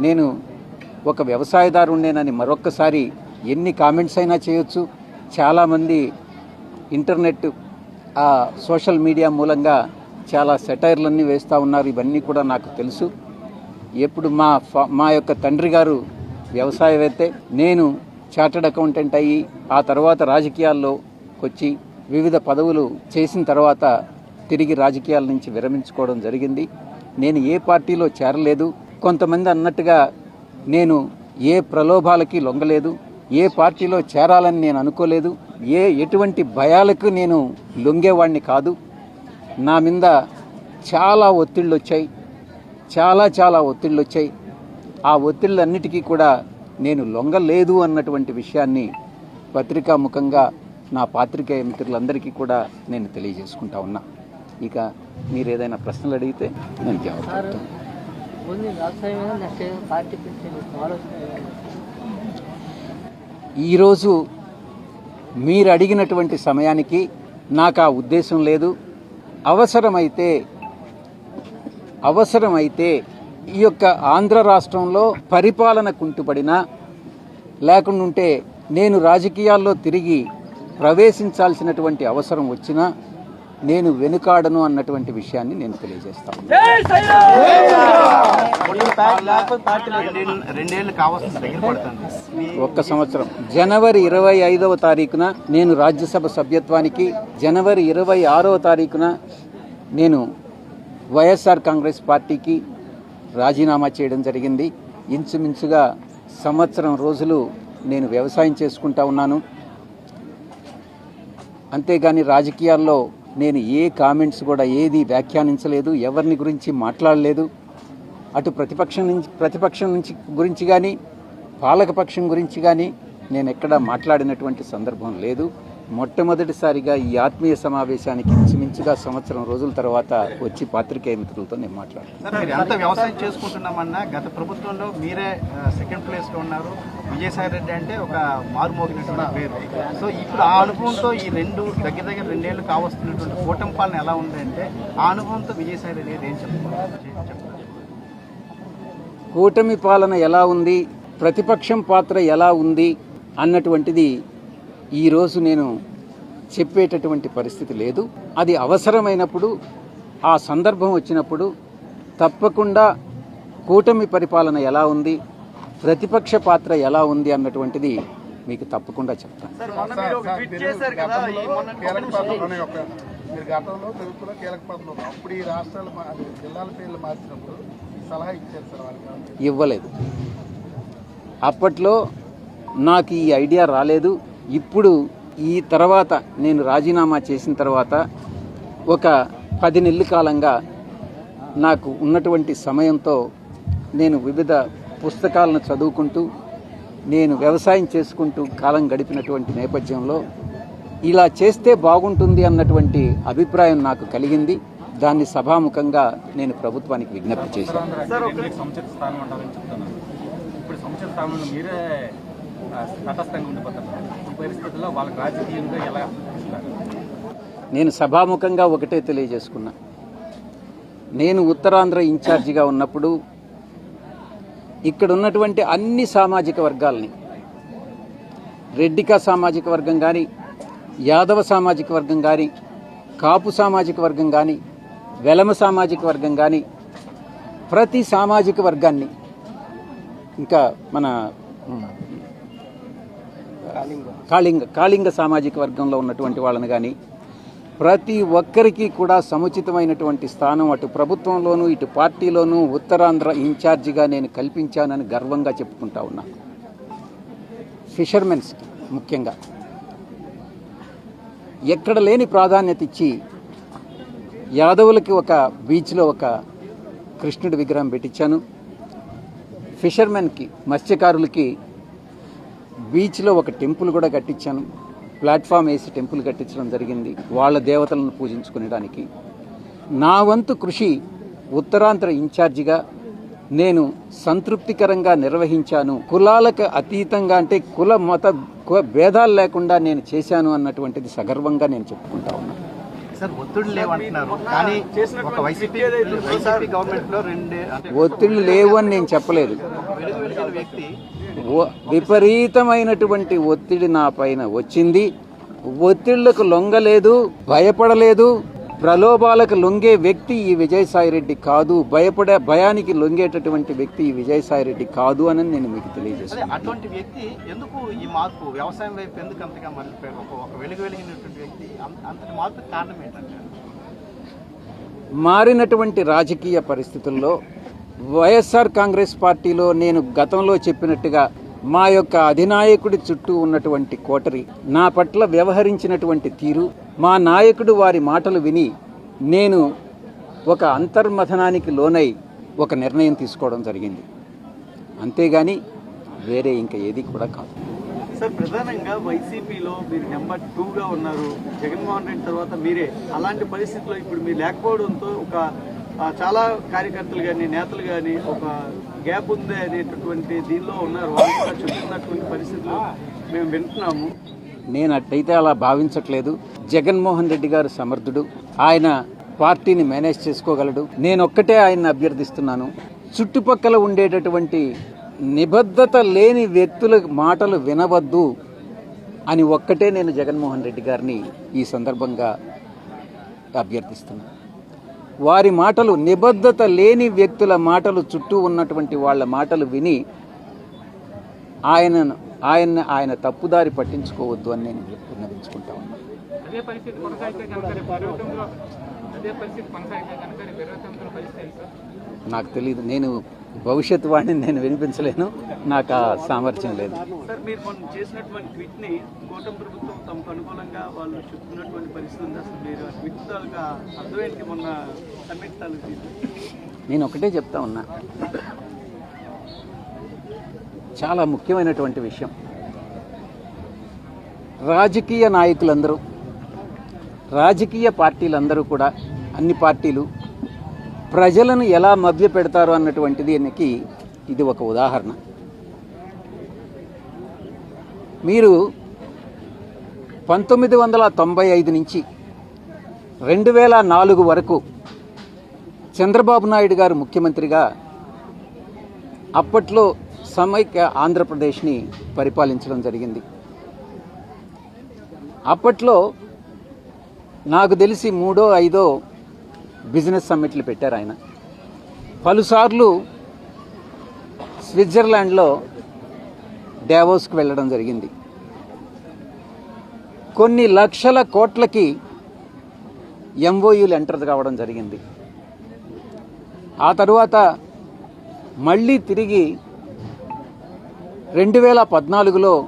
నేను ఒక వ్యవసాయదారుణ్ణేనని మరొక్కసారి ఎన్ని కామెంట్స్ అయినా చేయొచ్చు. చాలామంది ఇంటర్నెట్ ఆ సోషల్ మీడియా మూలంగా చాలా సెటైర్లన్నీ వేస్తూ ఉన్నారు. ఇవన్నీ కూడా నాకు తెలుసు. ఎప్పుడు మా మా యొక్క తండ్రి గారు వ్యవసాయవేత్తే నేను చార్టర్డ్ అకౌంటెంట్ అయ్యి ఆ తర్వాత రాజకీయాల్లో వచ్చి వివిధ పదవులు చేసిన తర్వాత తిరిగి రాజకీయాల నుంచి విరమించుకోవడం జరిగింది. నేను ఏ పార్టీలో చేరలేదు. కొంతమంది అన్నట్టుగా నేను ఏ ప్రలోభాలకి లొంగలేదు ఏ పార్టీలో చేరాలని నేను అనుకోలేదు ఏ ఎటువంటి భయాలకు నేను లొంగేవాడిని కాదు. నా మీద చాలా ఒత్తిళ్ళు వచ్చాయి చాలా చాలా ఒత్తిళ్ళు వచ్చాయి ఆ ఒత్తిళ్ళన్నిటికీ కూడా నేను లొంగలేదు అన్నటువంటి విషయాన్ని పత్రికాముఖంగా నా పాత్రికేయ మిత్రులందరికీ కూడా నేను తెలియజేసుకుంటా ఉన్నా. ఇక మీరు ఏదైనా ప్రశ్నలు అడిగితే నేను జవాబు వ్యవసాయం నెక్స్ట్ పార్టీ ఆలోచన ఈరోజు మీరు అడిగినటువంటి సమయానికి నాకు ఆ ఉద్దేశం లేదు. అవసరమైతే అవసరమైతే ఈ యొక్క ఆంధ్ర రాష్ట్రంలో పరిపాలన కుంటుపడినా లేకుండా నేను రాజకీయాల్లో తిరిగి ప్రవేశించాల్సినటువంటి అవసరం వచ్చినా నేను వెనుకాడను అన్నటువంటి విషయాన్ని నేను తెలియజేస్తాను ఒక్క సంవత్సరం. జనవరి ఇరవై ఐదవ తారీఖున నేను రాజ్యసభ సభ్యత్వానికి జనవరి ఇరవై ఆరవ తారీఖున నేను వైఎస్ఆర్ కాంగ్రెస్ పార్టీకి రాజీనామా చేయడం జరిగింది. ఇంచుమించుగా సంవత్సరం రోజులు నేను వ్యవసాయం చేసుకుంటా ఉన్నాను. అంతేగాని రాజకీయాల్లో నేను ఏ కామెంట్స్ కూడా ఏది వ్యాఖ్యానించలేదు ఎవరిని గురించి మాట్లాడలేదు. అటు ప్రతిపక్షం నుంచి ప్రతిపక్షం నుంచి గురించి కానీ పాలకపక్షం గురించి కానీ నేను ఎక్కడా మాట్లాడినటువంటి సందర్భం లేదు. మొట్టమొదటిసారిగా ఈ ఆత్మీయ సమావేశానికి ఇంచుమించుగా సంవత్సరం రోజుల తర్వాత వచ్చి పాత్రికేయ మిత్రులతో నేను మాట్లాడాను. వ్యవసాయం చేసుకుంటున్నామన్నా గత ప్రభుత్వంలో మీరే సెకండ్ ప్లేస్లో ఉన్నారు. విజయసాయి రెడ్డి అంటే ఒక మారుమోగినటువంటి పేరు. సో ఇప్పుడు ఆ అనుభవంతో ఈ రెండు దగ్గర దగ్గర రెండేళ్ళు కావస్తున్నటువంటి కూటమి పాలన ఎలా ఉందంటే ఆ అనుభవంతో విజయసాయి రెడ్డి గారు ఏం చెప్తారు కూటమి పాలన ఎలా ఉంది? ప్రతిపక్షం పాత్ర ఎలా ఉంది? అన్నటువంటిది ఈరోజు నేను చెప్పేటటువంటి పరిస్థితి లేదు. అది అవసరమైనప్పుడు ఆ సందర్భం వచ్చినప్పుడు తప్పకుండా కూటమి పరిపాలన ఎలా ఉంది? ప్రతిపక్ష పాత్ర ఎలా ఉంది అన్నటువంటిది మీకు తప్పకుండా చెప్తాను. కీలక పాత్రలోనే ఒక మీరు గతంలో తెలుగులో కీలక పాత్రలో ఉన్నారు. అప్పుడు ఈ రాష్ట్రాలు మా- అది జిల్లాల పేర్లు మార్చినప్పుడు సలహా ఇచ్చారు సార్ వాళ్ళకి ఇవ్వలేదు. అప్పట్లో నాకు ఈ ఐడియా రాలేదు. ఇప్పుడు ఈ తర్వాత నేను రాజీనామా చేసిన తర్వాత ఒక పది నెలల కాలంగా నాకు ఉన్నటువంటి సమయంతో నేను వివిధ పుస్తకాలను చదువుకుంటూ నేను వ్యవసాయం చేసుకుంటూ కాలం గడిపినటువంటి నేపథ్యంలో ఇలా చేస్తే బాగుంటుంది అన్నటువంటి అభిప్రాయం నాకు కలిగింది. దాన్ని సభాముఖంగా నేను ప్రభుత్వానికి విజ్ఞప్తి చేశాను? నేను సభాముఖంగా ఒకటే తెలియజేసుకున్నా. నేను ఉత్తరాంధ్ర ఇన్ఛార్జిగా ఉన్నప్పుడు ఇక్కడ ఉన్నటువంటి అన్ని సామాజిక వర్గాల్ని రెడ్డిక సామాజిక వర్గం కానీ యాదవ సామాజిక వర్గం కానీ కాపు సామాజిక వర్గం కానీ వెలమ సామాజిక వర్గం కానీ ప్రతి సామాజిక వర్గాన్ని ఇంకా మన కాళింగ. కాళింగ సామాజిక వర్గంలో ఉన్నటువంటి వాళ్ళని కానీ ప్రతి ఒక్కరికి కూడా సముచితమైనటువంటి స్థానం అటు ప్రభుత్వంలోనూ ఇటు పార్టీలోనూ ఉత్తరాంధ్ర ఇన్ఛార్జిగా నేను కల్పించానని గర్వంగా చెప్పుకుంటా ఉన్నా. ఫిషర్మెన్స్కి ముఖ్యంగా. ఎక్కడ లేని ప్రాధాన్యత ఇచ్చి యాదవులకి ఒక బీచ్లో ఒక కృష్ణుడి విగ్రహం పెట్టించాను. ఫిషర్మెన్కి మత్స్యకారులకి బీచ్లో ఒక టెంపుల్ కూడా కట్టించాను. ప్లాట్ఫామ్ వేసి టెంపుల్ కట్టించడం జరిగింది వాళ్ళ దేవతలను పూజించుకునేడానికి నా వంతు కృషి ఉత్తరాంధ్ర ఇన్ఛార్జిగా నేను సంతృప్తికరంగా నిర్వహించాను. కులాలకు అతీతంగా అంటే కుల మత కు- భేదాలు లేకుండా నేను చేశాను అన్నటువంటిది సగర్వంగా నేను చెప్పుకుంటా ఉన్నాను ఒత్తిడి లేవంటున్నారు. కానీ ఒక వైసీపీ వైసీపీ గవర్నమెంట్లో రెండే అంటే ఒత్తిళ్ళు లేవు అని నేను చెప్పలేదు. వ్యక్తి విపరీతమైనటువంటి ఒత్తిడి నా పైన వచ్చింది. ఒత్తిళ్ళకు లొంగలేదు భయపడలేదు. ప్రలోభాలకు లొంగే వ్యక్తి ఈ విజయసాయిరెడ్డి కాదు. భయపడే భయానికి లొంగేటటువంటి వ్యక్తి ఈ విజయసాయిరెడ్డి కాదు అని నేను మీకు తెలియజేస్తాను అటువంటి వ్యక్తి ఎందుకు ఈ మార్పు? వ్యవసాయం వైపు ఎందుకు అంతగా మళ్ళీ ఒక ఒక వెలుగు వెలిగినటువంటి వ్యక్తి? అంత- అంతటి మార్పు కారణం ఏంటంటే మారినటువంటి రాజకీయ పరిస్థితుల్లో వైఎస్ఆర్ కాంగ్రెస్ పార్టీలో నేను గతంలో చెప్పినట్టుగా మా యొక్క అధినాయకుడి చుట్టూ ఉన్నటువంటి కోటరి నా పట్ల వ్యవహరించినటువంటి తీరు మా నాయకుడు వారి మాటలు విని నేను ఒక అంతర్మథనానికి లోనై ఒక నిర్ణయం తీసుకోవడం జరిగింది. అంతేగాని వేరే ఇంకా ఏది కూడా కాదు. సార్ ప్రధానంగా వైసీపీలో మీరు నెంబర్ టూగా ఉన్నారు. జగన్మోహన్ రెడ్డి తర్వాత మీరే. అలాంటి పరిస్థితిలో ఇప్పుడు మీరు లేకపోవడంతో ఒక చాలా కార్యకర్తలు కానీ నేతలు కానీ ఒక గ్యాప్ ఉంది అనేటటువంటి దీనిలో ఉన్నారు. వాళ్ళు కూడా చెప్తున్నటువంటి పరిస్థితులు మేము వింటున్నాము. నేను అట్టయితే అలా భావించట్లేదు. జగన్మోహన్ రెడ్డి గారు సమర్థుడు. ఆయన పార్టీని మేనేజ్ చేసుకోగలడు. నేను ఒక్కటే ఆయన్ని అభ్యర్థిస్తున్నాను. చుట్టుపక్కల ఉండేటటువంటి నిబద్ధత లేని వ్యక్తుల మాటలు వినవద్దు అని ఒక్కటే నేను జగన్మోహన్ రెడ్డి గారిని ఈ సందర్భంగా అభ్యర్థిస్తున్నాను వారి మాటలు నిబద్ధత లేని వ్యక్తుల మాటలు చుట్టూ ఉన్నటువంటి వాళ్ళ మాటలు విని ఆయనను ఆయన ఆయన తప్పుదారి పట్టించుకోవద్దు అని నేను విన్నవించుకుంటా ఉన్నాను. నాకు తెలియదు నేను భవిష్యత్తు వాడిని నేను వినిపించలేను. నాకు ఆ సామర్థ్యం లేదు. నేను ఒకటే చెప్తా ఉన్నా. చాలా ముఖ్యమైనటువంటి విషయం. రాజకీయ నాయకులందరూ రాజకీయ పార్టీలందరూ కూడా అన్ని పార్టీలు ప్రజలను ఎలా మభ్య పెడతారు అన్నటువంటి దీనికి ఇది ఒక ఉదాహరణ. మీరు పంతొమ్మిది వందల తొంభై ఐదు నుంచి రెండు వేల నాలుగు వరకు చంద్రబాబు నాయుడు గారు ముఖ్యమంత్రిగా అప్పట్లో సమైక్య ఆంధ్రప్రదేశ్ని పరిపాలించడం జరిగింది. అప్పట్లో నాకు తెలిసి మూడో ఐదో బిజినెస్ సమ్మిట్లు పెట్టారు ఆయన. పలుసార్లు స్విట్జర్లాండ్లో డావోస్కి వెళ్ళడం జరిగింది. కొన్ని లక్షల కోట్లకి ఎంఓయూలు ఎంటర్ కావడం జరిగింది. ఆ తరువాత మళ్ళీ తిరిగి రెండు వేల పద్నాలుగులో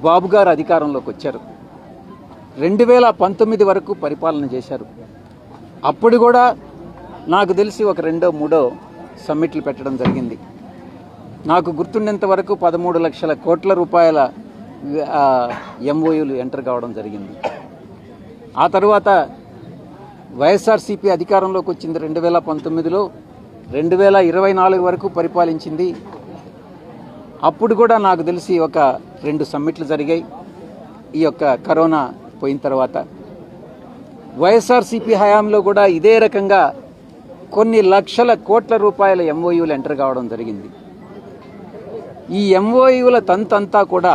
బాబు గారు అధికారంలోకి వచ్చారు. రెండు వేల పంతొమ్మిది వరకు పరిపాలన చేశారు. అప్పుడు కూడా నాకు తెలిసి ఒక రెండో మూడో సమ్మిట్లు పెట్టడం జరిగింది. నాకు గుర్తుండేంత వరకు పదమూడు లక్షల కోట్ల రూపాయల ఎంఓయూలు ఎంటర్ కావడం జరిగింది. ఆ తర్వాత వైఎస్ఆర్సీపీ అధికారంలోకి వచ్చింది రెండు వేల పంతొమ్మిదిలో. రెండు వేల ఇరవై నాలుగు వరకు పరిపాలించింది. అప్పుడు కూడా నాకు తెలిసి ఒక రెండు సమ్మిట్లు జరిగాయి. ఈ యొక్క కరోనా పోయిన తర్వాత వైఎస్ఆర్సీపీ హయాంలో కూడా ఇదే రకంగా కొన్ని లక్షల కోట్ల రూపాయల ఎంఓయూలు ఎంటర్ కావడం జరిగింది. ఈ ఎంఓయూల తంతంతా కూడా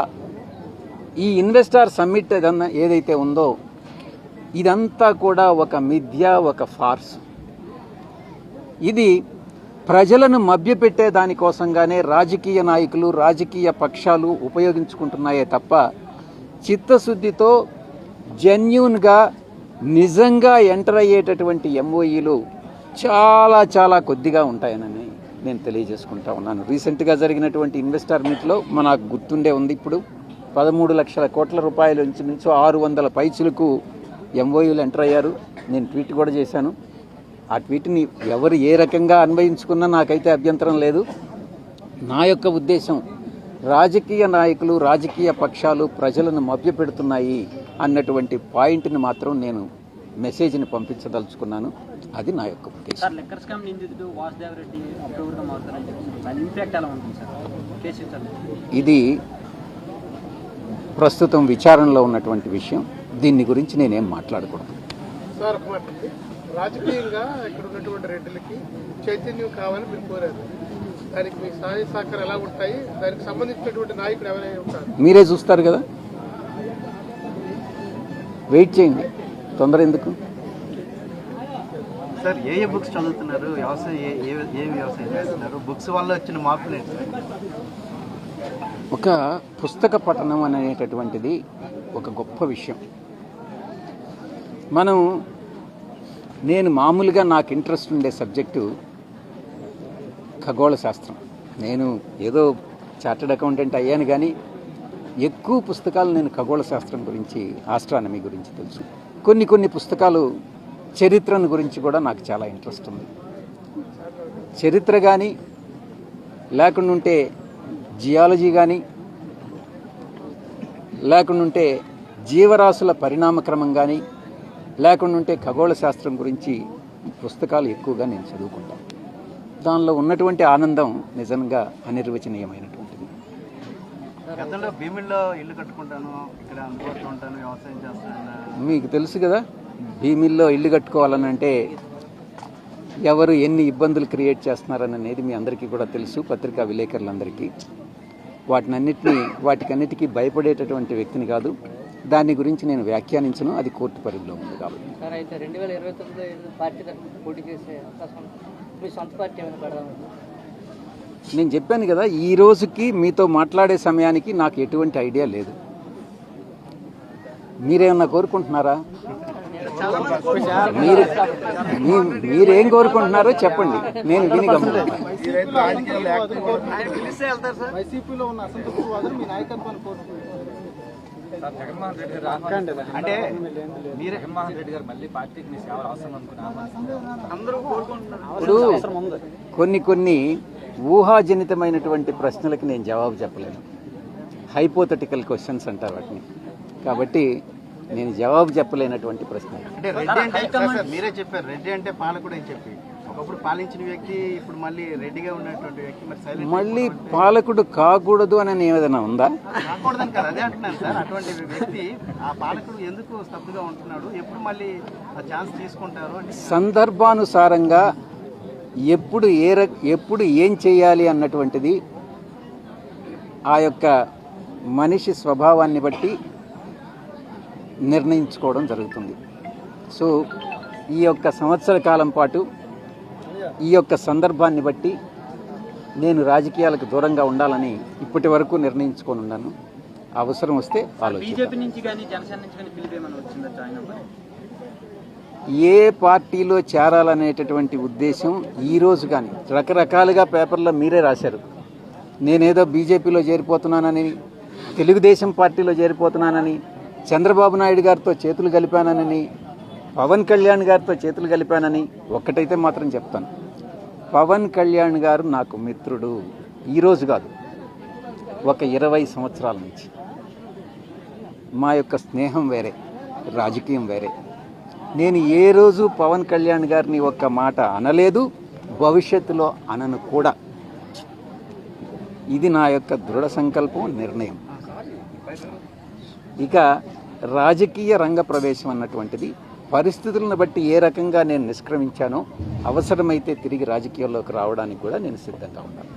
ఈ ఇన్వెస్టార్ సమ్మిట్ ఏదైతే ఉందో ఇదంతా కూడా ఒక మిథ్య ఒక ఫార్స్. ఇది ప్రజలను మభ్యపెట్టే దానికోసంగానే రాజకీయ నాయకులు రాజకీయ పక్షాలు ఉపయోగించుకుంటున్నాయే తప్ప చిత్తశుద్ధితో జెన్యున్గా నిజంగా ఎంటర్ అయ్యేటటువంటి ఎంఓఈలు చాలా చాలా కొద్దిగా ఉంటాయనని నేను తెలియజేసుకుంటా ఉన్నాను. రీసెంట్గా జరిగినటువంటి ఇన్వెస్టర్ మీట్లో మనకు గుర్తుండే ఉంది ఇప్పుడు. పదమూడు లక్షల కోట్ల రూపాయల నుంచి నుంచి ఆరు వందల పైచులకు ఎంఓయూలు ఎంటర్ అయ్యారు. నేను ట్వీట్ కూడా చేశాను. ఆ ట్వీట్ని ఎవరు ఏ రకంగా అన్వయించుకున్నా నాకైతే అభ్యంతరం లేదు. నా యొక్క ఉద్దేశం రాజకీయ నాయకులు రాజకీయ పక్షాలు ప్రజలను మభ్యపెడుతున్నాయి అన్నటువంటి పాయింట్ని మాత్రం నేను మెసేజ్ని పంపించదలుచుకున్నాను. అది నా యొక్క ఉద్దేశం. సార్ లెక్కర్ స్కామ్ నిందితుడు వాసుదేవ్ రెడ్డి అక్టోబర్గా మారుతారని చెప్పి దాని ఇంపాక్ట్ ఎలా ఉంటుంది సార్? కేసు సార్ ఇది ప్రస్తుతం విచారణలో ఉన్నటువంటి విషయం. దీన్ని గురించి నేనేం మాట్లాడకూడదు. సార్. రాజకీయంగా ఇక్కడ ఉన్నటువంటి రెడ్డిలకి చైతన్యం కావాలని మీరు కోరారు. దానికి మీ సహాయ సహకారం ఎలా ఉంటాయి? దానికి సంబంధించినటువంటి నాయకుడు ఎవరైనా ఉంటారు? మీరే చూస్తారు కదా? వెయిట్ చేయండి. తొందర ఎందుకు? సార్ ఏ ఏ బుక్స్ చదువుతున్నారు? వ్యవసాయం ఏ ఏ ఏ వ్యవసాయం చేస్తున్నారు? బుక్స్ వల్ల వచ్చిన మార్పులు ఏంటి ఒక పుస్తక పఠనం అనేటటువంటిది ఒక గొప్ప విషయం. మనం నేను మామూలుగా నాకు ఇంట్రెస్ట్ ఉండే సబ్జెక్టు ఖగోళ శాస్త్రం నేను ఏదో చార్టెడ్ అకౌంటెంట్ అయ్యాను కానీ ఎక్కువ పుస్తకాలు నేను ఖగోళ శాస్త్రం గురించి ఆస్ట్రానమీ గురించి తెలుసు. కొన్ని కొన్ని పుస్తకాలు చరిత్రను గురించి కూడా నాకు చాలా ఇంట్రెస్ట్ ఉంది. చరిత్ర కానీ లేకుండా ఉంటే జియాలజీ కానీ లేకుండా ఉంటే జీవరాశుల పరిణామక్రమం కానీ లేకుండా ఉంటే ఖగోళ శాస్త్రం గురించి పుస్తకాలు ఎక్కువగా నేను చదువుకుంటాను. దానిలో ఉన్నటువంటి ఆనందం నిజంగా అనిర్వచనీయమైనటువంటిది. గతంలో భీమిల్లో ఇల్లు కట్టుకుంటాను ఇక్కడ అందుబాటులో ఉంటాను వ్యవసాయం చేస్తాను మీకు తెలుసు కదా భీమిల్లో ఇల్లు కట్టుకోవాలని అంటే ఎవరు ఎన్ని ఇబ్బందులు క్రియేట్ చేస్తున్నారని అనేది మీ అందరికీ కూడా తెలుసు పత్రికా విలేకరులందరికీ. వాటినన్నిటినీ వాటికన్నిటికీ భయపడేటటువంటి వ్యక్తిని కాదు దాని గురించి నేను వ్యాఖ్యానించను అది కోర్టు పరిధిలో ఉంది కాబట్టి. మీ సొంత పార్టీ ఏమైనా పెడదాం నేను చెప్పాను కదా ఈ రోజుకి మీతో మాట్లాడే సమయానికి నాకు ఎటువంటి ఐడియా లేదు. మీరేమన్నా కోరుకుంటున్నారా? మీరు మీ- మీరేం కోరుకుంటున్నారో చెప్పండి. నేను విని గమ్ముకుంటాను జగన్మోహన్ రెడ్డి గారు. అంటే మీరే జగన్మోహన్ రెడ్డి గారు మళ్ళీ పార్టీకి మీ సేవలు అవసరం అందరూ కోరుకుంటున్నారు. కొన్ని కొన్ని ఊహాజనితమైనటువంటి ప్రశ్నలకి నేను జవాబు చెప్పలేను. హైపోథెటికల్ క్వశ్చన్స్ అంటారు వాటిని. కాబట్టి నేను జవాబు చెప్పలేనటువంటి ప్రశ్న అంటే రెడ్డి అంటే సార్, సార్, మీరే చెప్పారు. రెడ్డి అంటే పాలకుడు అని చెప్పి. ఒకప్పుడు పాలించిన వ్యక్తి ఇప్పుడు మళ్ళీ రెడ్డిగా ఉన్నటువంటి వ్యక్తి మరి సైలెంట్ మళ్ళీ పాలకుడు కాకూడదు అని ఏదైనా ఉందా? కాకూడదని కాదు అదే అంటున్నాను సార్. అటువంటి వ్యక్తి ఆ పాలకుడు ఎందుకు స్తబ్దుగా ఉంటున్నాడు? ఎప్పుడు మళ్ళీ ఆ ఛాన్స్ తీసుకుంటారు అంటే సందర్భానుసారంగా ఎప్పుడు ఏ ఎప్పుడు ఏం చేయాలి అన్నటువంటిది ఆ యొక్క మనిషి స్వభావాన్ని బట్టి నిర్ణయించుకోవడం జరుగుతుంది. సో ఈ యొక్క సంవత్సర కాలం పాటు ఈ యొక్క సందర్భాన్ని బట్టి నేను రాజకీయాలకు దూరంగా ఉండాలని ఇప్పటి వరకు నిర్ణయించుకొని ఉన్నాను. అవసరం వస్తే ఏ పార్టీలో చేరాలనేటటువంటి ఉద్దేశం ఈ రోజు కానీ రకరకాలుగా పేపర్లో మీరే రాశారు. నేనేదో బీజేపీలో చేరిపోతున్నానని తెలుగుదేశం పార్టీలో చేరిపోతున్నానని చంద్రబాబు నాయుడు గారితో చేతులు కలిపానని పవన్ కళ్యాణ్ గారితో చేతులు కలిపానని ఒక్కటైతే మాత్రం చెప్తాను. పవన్ కళ్యాణ్ గారు నాకు మిత్రుడు. ఈరోజు కాదు ఒక ఇరవై సంవత్సరాల నుంచి. మా యొక్క స్నేహం వేరే రాజకీయం వేరే. నేను ఏ రోజు పవన్ కళ్యాణ్ గారిని ఒక్క మాట అనలేదు భవిష్యత్తులో అనను కూడా. ఇది నా యొక్క దృఢ సంకల్పం నిర్ణయం. ఇక రాజకీయ రంగ ప్రవేశం అన్నటువంటిది పరిస్థితులను బట్టి ఏ రకంగా నేను నిష్క్రమించానో అవసరమైతే తిరిగి రాజకీయాల్లోకి రావడానికి కూడా నేను సిద్ధంగా ఉన్నాను.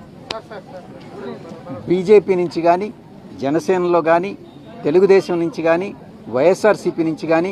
బీజేపీ నుంచి కానీ జనసేనలో కానీ తెలుగుదేశం నుంచి కానీ వైఎస్ఆర్సీపీ నుంచి కానీ